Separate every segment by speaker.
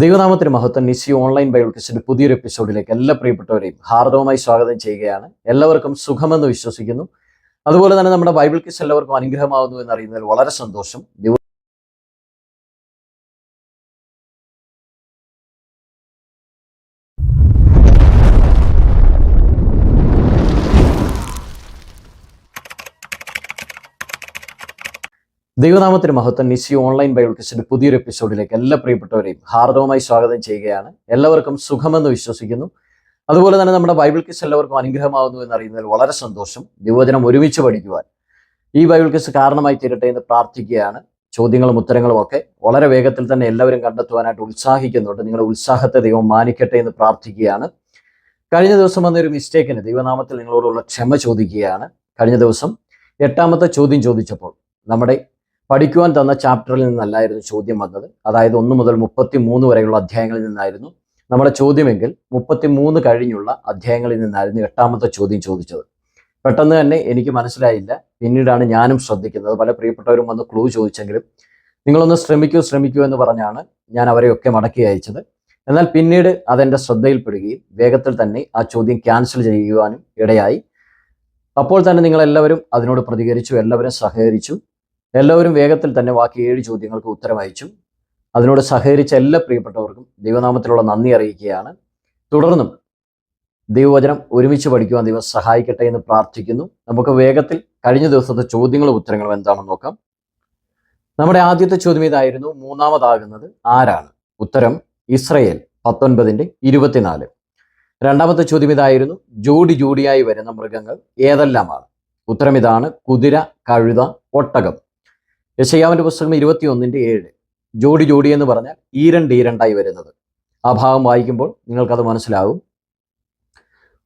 Speaker 1: ദൈവനാമത്തിന് മഹത്വം. നിസി ഓൺലൈൻ ക്വസ്റ്റിന്റെ പുതിയൊരു എപ്പിസോഡിലേക്ക് എല്ലാ പ്രിയപ്പെട്ടവരെയും ഹാർദവമായി സ്വാഗതം ചെയ്യുകയാണ്. എല്ലാവർക്കും സുഖമെന്ന് വിശ്വസിക്കുന്നു. അതുപോലെ തന്നെ നമ്മുടെ ബൈബിൾ കിസ് എല്ലാവർക്കും അനുഗ്രഹമാകുന്നു എന്നറിയുന്നതിൽ വളരെ സന്തോഷം ദൈവ- ദൈവനാമത്തിന് മഹത്വം. നിസി ഓൺലൈൻ ബൈബിൾ പുതിയൊരു എപ്പിസോഡിലേക്ക് എല്ലാ പ്രിയപ്പെട്ടവരെയും ഹാർദവമായി സ്വാഗതം ചെയ്യുകയാണ്. എല്ലാവർക്കും സുഖമെന്ന് വിശ്വസിക്കുന്നു. അതുപോലെ തന്നെ നമ്മുടെ ബൈബിൾ ക്വിസ് എല്ലാവർക്കും അനുഗ്രഹമാകുന്നു എന്നറിയുന്നതിൽ വളരെ സന്തോഷം. യുവജനം ഒരുമിച്ച് പഠിക്കുവാൻ ഈ ബൈബിൾ ക്വിസ് കാരണമായി തീരട്ടെ എന്ന് പ്രാർത്ഥിക്കുകയാണ്. ചോദ്യങ്ങളും ഉത്തരങ്ങളും ഒക്കെ വളരെ വേഗത്തിൽ തന്നെ എല്ലാവരും കണ്ടെത്തുവാനായിട്ട് ഉത്സാഹിക്കുന്നുണ്ട്. നിങ്ങളുടെ ഉത്സാഹത്തെ ദൈവം മാനിക്കട്ടെ എന്ന് പ്രാർത്ഥിക്കുകയാണ്. കഴിഞ്ഞ ദിവസം വന്ന ഒരു മിസ്റ്റേക്കിന് ദൈവനാമത്തിൽ നിങ്ങളോടുള്ള ക്ഷമ ചോദിക്കുകയാണ്. കഴിഞ്ഞ ദിവസം എട്ടാമത്തെ ചോദ്യം ചോദിച്ചപ്പോൾ നമ്മുടെ പഠിക്കുവാൻ തന്ന ചാപ്റ്ററിൽ നിന്നല്ലായിരുന്നു ചോദ്യം വന്നത്. അതായത് ഒന്ന് മുതൽ മുപ്പത്തി മൂന്ന് വരെയുള്ള അധ്യായങ്ങളിൽ നിന്നായിരുന്നു നമ്മുടെ ചോദ്യമെങ്കിൽ മുപ്പത്തി മൂന്ന് കഴിഞ്ഞുള്ള അധ്യായങ്ങളിൽ നിന്നായിരുന്നു എട്ടാമത്തെ ചോദ്യം ചോദിച്ചത്. പെട്ടെന്ന് തന്നെ എനിക്ക് മനസ്സിലായില്ല. പിന്നീടാണ് ഞാനും ശ്രദ്ധിക്കുന്നത്. പല പ്രിയപ്പെട്ടവരും വന്ന് ക്ലൂ ചോദിച്ചെങ്കിലും നിങ്ങളൊന്ന് ശ്രമിക്കൂ ശ്രമിക്കൂ എന്ന് പറഞ്ഞാണ് ഞാൻ അവരെയൊക്കെ മടക്കി അയച്ചത്. എന്നാൽ പിന്നീട് അതെന്റെ ശ്രദ്ധയിൽപ്പെടുകയും വേഗത്തിൽ തന്നെ ആ ചോദ്യം ക്യാൻസൽ ചെയ്യുവാനും ഇടയായി. അപ്പോൾ തന്നെ നിങ്ങളെല്ലാവരും അതിനോട് പ്രതികരിച്ചു എല്ലാവരും സഹകരിച്ചു. എല്ലാവരും വേഗത്തിൽ തന്നെ ബാക്കി ഏഴ് ചോദ്യങ്ങൾക്ക് ഉത്തരം അയച്ചു അതിനോട് സഹകരിച്ച എല്ലാ പ്രിയപ്പെട്ടവർക്കും ദൈവനാമത്തിലുള്ള നന്ദി അറിയിക്കുകയാണ്. തുടർന്നും ദൈവവചനം ഒരുമിച്ച് പഠിക്കുവാൻ ദൈവം സഹായിക്കട്ടെ എന്ന് പ്രാർത്ഥിക്കുന്നു. നമുക്ക് വേഗത്തിൽ കഴിഞ്ഞ ദിവസത്തെ ചോദ്യങ്ങളും ഉത്തരങ്ങളും എന്താണെന്ന് നോക്കാം. നമ്മുടെ ആദ്യത്തെ ചോദ്യം ഇതായിരുന്നു മൂന്നാമതാകുന്നത് ആരാണ്? ഉത്തരം ഇസ്രയേൽ പത്തൊൻപതിന്റെ ഇരുപത്തിനാല്. രണ്ടാമത്തെ ചോദ്യം ഇതായിരുന്നു ജോഡി ജോഡിയായി വരുന്ന മൃഗങ്ങൾ ഏതെല്ലാമാണ്? ഉത്തരം ഇതാണ് കുതിര കഴുത ഒട്ടകം. യശയാവിന്റെ പുസ്തകം ഇരുപത്തിയൊന്നിന്റെ ഏഴ്. ജോഡി ജോഡി എന്ന് പറഞ്ഞാൽ ഈരണ്ട് ഈരണ്ടായി വരുന്നത്. ആ ഭാഗം വായിക്കുമ്പോൾ നിങ്ങൾക്കത് മനസ്സിലാകും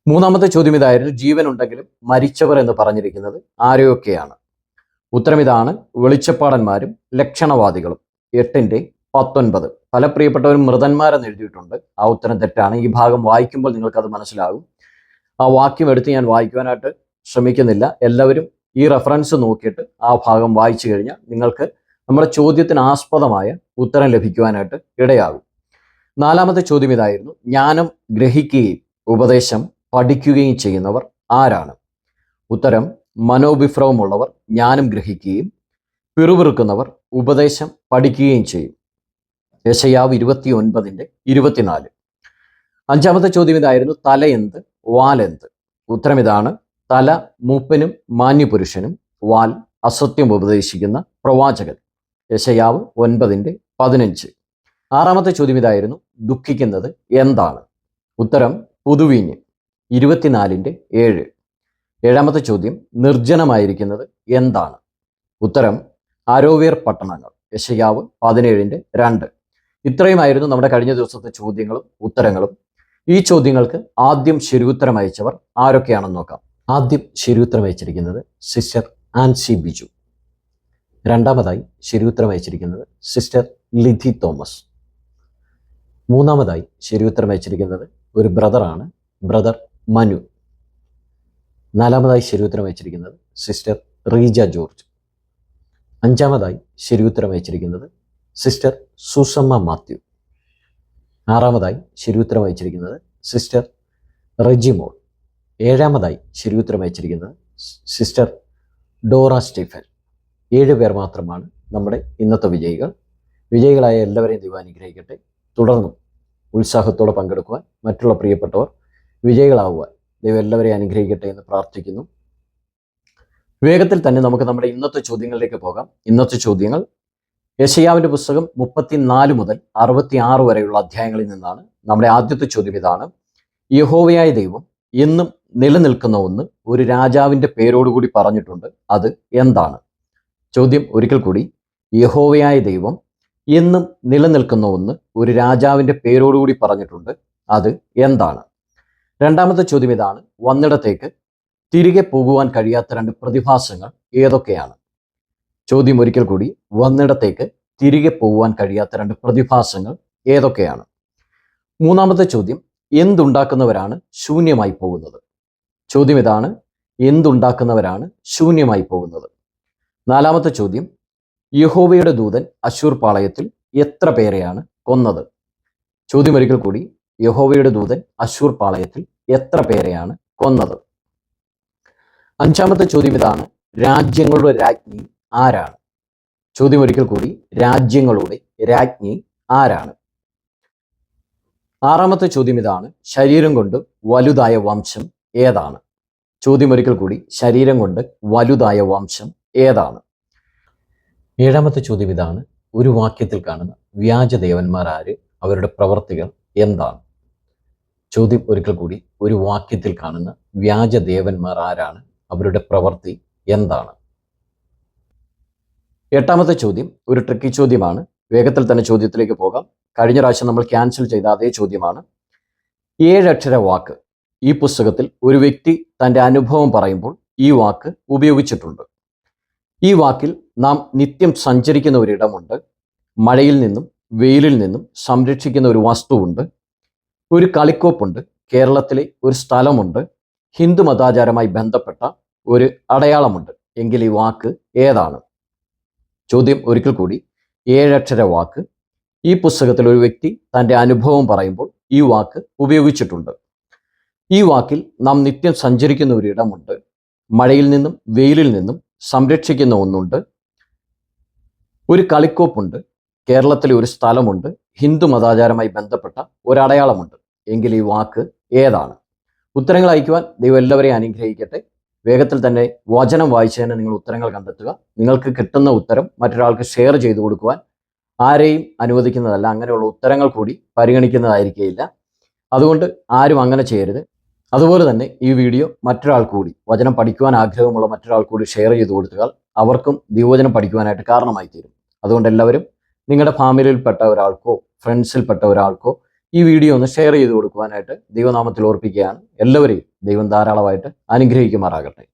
Speaker 1: മൂന്നാമത്തെ ചോദ്യം ഇതായിരുന്നു ജീവൻ ഉണ്ടെങ്കിലും മരിച്ചവർ എന്ന് പറഞ്ഞിരിക്കുന്നത് ആരെയൊക്കെയാണ്? ഉത്തരം ഇതാണ് വെളിച്ചപ്പാടന്മാരും ലക്ഷണവാദികളും. എട്ടിന്റെ പത്തൊൻപത്. പല പ്രിയപ്പെട്ടവരും മൃതന്മാരെന്ന് എഴുതിയിട്ടുണ്ട്. ആ ഉത്തരം തെറ്റാണ്. ഈ ഭാഗം വായിക്കുമ്പോൾ നിങ്ങൾക്കത് മനസ്സിലാകും ആ വാക്യം എടുത്ത് ഞാൻ വായിക്കുവാനായിട്ട് ശ്രമിക്കുന്നില്ല. എല്ലാവരും ഈ റെഫറൻസ് നോക്കിയിട്ട് ആ ഭാഗം വായിച്ചു കഴിഞ്ഞാൽ നിങ്ങൾക്ക് നമ്മുടെ ചോദ്യത്തിന് ആസ്പദമായ ഉത്തരം ലഭിക്കുവാനായിട്ട് ഇടയാകും. നാലാമത്തെ ചോദ്യം ഇതായിരുന്നു. ജ്ഞാനം ഗ്രഹിക്കുകയും ഉപദേശം പഠിക്കുകയും ചെയ്യുന്നവർ ആരാണ്? ഉത്തരം മനോവിഭ്രവമുള്ളവർ ജ്ഞാനം ഗ്രഹിക്കുകയും പിറുപിറുക്കുന്നവർ ഉപദേശം പഠിക്കുകയും ചെയ്യും. യശയാവ് ഇരുപത്തി ഒൻപതിന്റെ ഇരുപത്തിനാല്. അഞ്ചാമത്തെ ചോദ്യം ഇതായിരുന്നു. തലയെന്ത് വാലെന്ത്? ഉത്തരം ഇതാണ്. തല മൂപ്പനും മാന്യപുരുഷനും വാൽ അസത്യം ഉപദേശിക്കുന്ന പ്രവാചകൻ. യശയാവ് ഒൻപതിന്റെ പതിനഞ്ച്. ആറാമത്തെ ചോദ്യം ഇതായിരുന്നു ദുഃഖിക്കുന്നത് എന്താണ്? ഉത്തരം പുതുവീഞ്ഞ് ഇരുപത്തിനാലിന്റെ ഏഴ്. ഏഴാമത്തെ ചോദ്യം നിർജനമായിരിക്കുന്നത് എന്താണ്? ഉത്തരം ആരോവ്യർ പട്ടണങ്ങൾ. യശയാവ് പതിനേഴിന്റെ രണ്ട്. ഇത്രയുമായിരുന്നു നമ്മുടെ കഴിഞ്ഞ ദിവസത്തെ ചോദ്യങ്ങളും ഉത്തരങ്ങളും. ഈ ചോദ്യങ്ങൾക്ക് ആദ്യം ശരിയുത്തരം അയച്ചവർ ആരൊക്കെയാണെന്ന് നോക്കാം. ആദ്യം ശരിയുത്തരം അയച്ചിരിക്കുന്നത് സിസ്റ്റർ ആൻസി ബിജു. രണ്ടാമതായി ശരിയുത്തരം അയച്ചിരിക്കുന്നത് സിസ്റ്റർ ലിധി തോമസ്. മൂന്നാമതായി ശരിയുത്തരം അയച്ചിരിക്കുന്നത് ഒരു ബ്രദറാണ് ബ്രദർ മനു. നാലാമതായി ശരിയുത്തരം അയച്ചിരിക്കുന്നത് സിസ്റ്റർ റീജ ജോർജ്. അഞ്ചാമതായി ശരിയുത്തരം അയച്ചിരിക്കുന്നത് സിസ്റ്റർ സുസമ്മ മാത്യു. ആറാമതായി ശരിയുത്തരം അയച്ചിരിക്കുന്നത് സിസ്റ്റർ റെജിമോൾ. ഏഴാമതായി ശരിയുത്തരം അയച്ചിരിക്കുന്നത് സിസ്റ്റർ ഡോറ സ്റ്റീഫൻ. ഏഴ് പേർ മാത്രമാണ് നമ്മുടെ ഇന്നത്തെ വിജയികൾ. വിജയികളായ എല്ലാവരെയും ദൈവം അനുഗ്രഹിക്കട്ടെ. തുടർന്നും ഉത്സാഹത്തോടെ പങ്കെടുക്കുവാൻ മറ്റുള്ള പ്രിയപ്പെട്ടവർ വിജയികളാവുവാൻ ദൈവം എല്ലാവരെയും അനുഗ്രഹിക്കട്ടെ എന്ന് പ്രാർത്ഥിക്കുന്നു. വേഗത്തിൽ തന്നെ നമുക്ക് നമ്മുടെ ഇന്നത്തെ ചോദ്യങ്ങളിലേക്ക് പോകാം. ഇന്നത്തെ ചോദ്യങ്ങൾ യശയാവിന്റെ പുസ്തകം മുപ്പത്തിനാല് മുതൽ അറുപത്തി ആറ് വരെയുള്ള അധ്യായങ്ങളിൽ നിന്നാണ് നമ്മുടെ ആദ്യത്തെ ചോദ്യം ഇതാണ്. യഹോവയായ ദൈവം എന്നും നിലനിൽക്കുന്ന ഒന്ന് ഒരു രാജാവിന്റെ പേരോടുകൂടി പറഞ്ഞിട്ടുണ്ട് അത് എന്താണ്? ചോദ്യം ഒരിക്കൽ കൂടി. യഹോവയായ ദൈവം എന്നും നിലനിൽക്കുന്ന ഒന്ന് ഒരു രാജാവിന്റെ പേരോടുകൂടി പറഞ്ഞിട്ടുണ്ട് അത് എന്താണ്? രണ്ടാമത്തെ ചോദ്യം ഇതാണ്. വന്നിടത്തേക്ക് തിരികെ പോകുവാൻ കഴിയാത്ത രണ്ട് പ്രതിഭാസങ്ങൾ ഏതൊക്കെയാണ്? ചോദ്യം ഒരിക്കൽ കൂടി. വന്നിടത്തേക്ക് തിരികെ പോകുവാൻ കഴിയാത്ത രണ്ട് പ്രതിഭാസങ്ങൾ ഏതൊക്കെയാണ്? മൂന്നാമത്തെ ചോദ്യം. എന്തുണ്ടാക്കുന്നവരാണ് ശൂന്യമായി പോകുന്നത്? ചോദ്യം ഇതാണ്. എന്തുണ്ടാക്കുന്നവരാണ് ശൂന്യമായി പോകുന്നത്? നാലാമത്തെ ചോദ്യം യഹോവയുടെ ദൂതൻ അശൂർ പാളയത്തിൽ എത്ര പേരെയാണ് കൊന്നത്? ചോദ്യം ഒരിക്കൽ കൂടി യഹോവയുടെ ദൂതൻ അശൂർ പാളയത്തിൽ എത്ര പേരെയാണ് കൊന്നത്? അഞ്ചാമത്തെ ചോദ്യം ഇതാണ് രാജ്യങ്ങളുടെ രാജ്ഞി ആരാണ്? ചോദ്യം ഒരിക്കൽ കൂടി രാജ്യങ്ങളുടെ രാജ്ഞി ആരാണ്? ആറാമത്തെ ചോദ്യം ഇതാണ് ശരീരം കൊണ്ട് വലുതായ വംശം ഏതാണ്? ചോദ്യം ഒരിക്കൽ കൂടി. ശരീരം കൊണ്ട് വലുതായ വംശം ഏതാണ്? ഏഴാമത്തെ ചോദ്യം ഇതാണ്. ഒരു വാക്യത്തിൽ കാണുന്ന വ്യാജദേവന്മാർ ആര്? അവരുടെ പ്രവർത്തികൾ എന്താണ്? ചോദ്യം ഒരിക്കൽ കൂടി. ഒരു വാക്യത്തിൽ കാണുന്ന വ്യാജദേവന്മാർ ആരാണ്? അവരുടെ പ്രവൃത്തി എന്താണ്? എട്ടാമത്തെ ചോദ്യം ഒരു ട്രിക്കി ചോദ്യമാണ്. വേഗത്തിൽ തന്നെ ചോദ്യത്തിലേക്ക് പോകാം. കഴിഞ്ഞ പ്രാവശ്യം നമ്മൾ ക്യാൻസൽ ചെയ്ത അതേ ചോദ്യമാണ്. ഏഴക്ഷര വാക്ക്. ഈ പുസ്തകത്തിൽ ഒരു വ്യക്തി തന്റെ അനുഭവം പറയുമ്പോൾ ഈ വാക്ക് ഉപയോഗിച്ചിട്ടുണ്ട്. ഈ വാക്കിൽ നാം നിത്യം സഞ്ചരിക്കുന്ന ഒരിടമുണ്ട്. മഴയിൽ നിന്നും വെയിലിൽ നിന്നും സംരക്ഷിക്കുന്ന ഒരു വസ്തുവുണ്ട്. ഒരു കളിക്കോപ്പുണ്ട്. കേരളത്തിലെ ഒരു സ്ഥലമുണ്ട്. ഹിന്ദു മതാചാരമായി ബന്ധപ്പെട്ട ഒരു അടയാളമുണ്ട്. എങ്കിൽ ഈ വാക്ക് ഏതാണ്? ചോദ്യം ഒരിക്കൽ കൂടി. ഏഴക്ഷര വാക്ക്. ഈ പുസ്തകത്തിൽ ഒരു വ്യക്തി തന്റെ അനുഭവം പറയുമ്പോൾ ഈ വാക്ക് ഉപയോഗിച്ചിട്ടുണ്ട്. ഈ വാക്കിൽ നാം നിത്യം സഞ്ചരിക്കുന്ന ഒരു ഇടമുണ്ട് മഴയിൽ നിന്നും വെയിലിൽ നിന്നും സംരക്ഷിക്കുന്ന ഒന്നുണ്ട്. ഒരു കളിക്കോപ്പുണ്ട്. കേരളത്തിലെ ഒരു സ്ഥലമുണ്ട്. ഹിന്ദു മതാചാരമായി ബന്ധപ്പെട്ട ഒരടയാളമുണ്ട്. എങ്കിൽ ഈ വാക്ക് ഏതാണ്? ഉത്തരങ്ങൾ അയക്കുവാൻ ദൈവം എല്ലാവരെയും അനുഗ്രഹിക്കട്ടെ. വേഗത്തിൽ തന്നെ വചനം വായിച്ചതിന് നിങ്ങൾ ഉത്തരങ്ങൾ കണ്ടെത്തുക. നിങ്ങൾക്ക് കിട്ടുന്ന ഉത്തരം മറ്റൊരാൾക്ക് ഷെയർ ചെയ്തു കൊടുക്കുവാൻ ആരെയും അനുവദിക്കുന്നതല്ല. അങ്ങനെയുള്ള ഉത്തരങ്ങൾ കൂടി പരിഗണിക്കുന്നതായിരിക്കില്ല അതുകൊണ്ട് ആരും അങ്ങനെ ചെയ്യരുത്. അതുപോലെ തന്നെ ഈ വീഡിയോ മറ്റൊരാൾ കൂടി വചനം പഠിക്കുവാൻ ആഗ്രഹമുള്ള മറ്റൊരാൾ കൂടി ഷെയർ ചെയ്ത് കൊടുത്താൽ അവർക്കും ദൈവവചനം പഠിക്കുവാനായിട്ട് കാരണമായി തീരും. അതുകൊണ്ട് എല്ലാവരും നിങ്ങളുടെ ഫാമിലിയിൽപ്പെട്ട ഒരാൾക്കോ ഫ്രണ്ട്സിൽപ്പെട്ട ഒരാൾക്കോ ഈ വീഡിയോ ഒന്ന് ഷെയർ ചെയ്ത് കൊടുക്കുവാനായിട്ട് ദൈവനാമത്തിൽ ഓർപ്പിക്കുകയാണ്. എല്ലാവരെയും ദൈവം ധാരാളമായിട്ട് അനുഗ്രഹിക്കുമാറാകട്ടെ.